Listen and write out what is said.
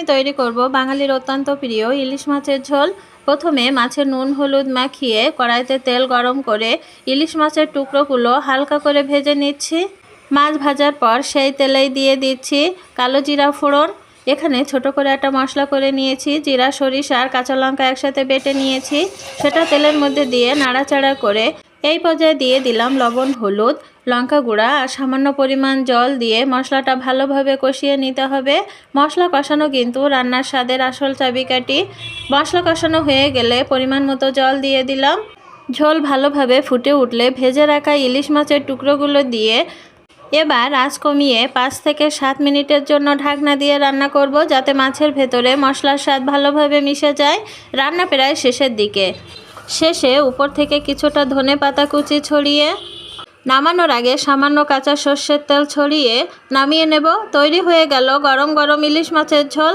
আমি তৈরি করব বাঙালির অত্যন্ত প্রিয় ইলিশ মাছের ঝোল। প্রথমে মাছের নুন, হলুদ মাখিয়ে কড়াইতে তেল গরম করে ইলিশ মাছের টুকরোগুলো হালকা করে ভেজে নিচ্ছি। মাছ ভাজার পর সেই তেলেই দিয়ে দিচ্ছি কালো জিরা ফোড়ন। এখানে ছোট করে একটা মশলা করে নিয়েছি, জিরা, সরিষা আর কাঁচা লঙ্কা একসাথে বেটে নিয়েছি। সেটা তেলের মধ্যে দিয়ে নাড়াচাড়া করে এই পর্যায়ে দিয়ে দিলাম লবণ, হলুদ, লঙ্কা গুঁড়া আর সামান্য পরিমাণ জল দিয়ে মশলাটা ভালোভাবে কষিয়ে নিতে হবে। মশলা কষানো কিন্তু রান্নার স্বাদের আসল চাবিকাঠি। মশলা কষানো হয়ে গেলে পরিমাণ মতো জল দিয়ে দিলাম। ঝোল ভালোভাবে ফুটে উঠলে ভেজে রাখা ইলিশ মাছের টুকরোগুলো দিয়ে এবার আঁচ কমিয়ে পাঁচ থেকে সাত মিনিটের জন্য ঢাকনা দিয়ে রান্না করব যাতে মাছের ভেতরে মশলার স্বাদ ভালোভাবে মিশে যায়। রান্না প্রায় শেষের দিকে। শেষে উপর থেকে কিছুটা ধনে পাতা কুচি ছড়িয়ে, নামানোর আগে সামান্য কাঁচা সর্ষের তেল ছড়িয়ে নামিয়ে নেব। তৈরি হয়ে গেল গরম গরম ইলিশ মাছের ঝোল।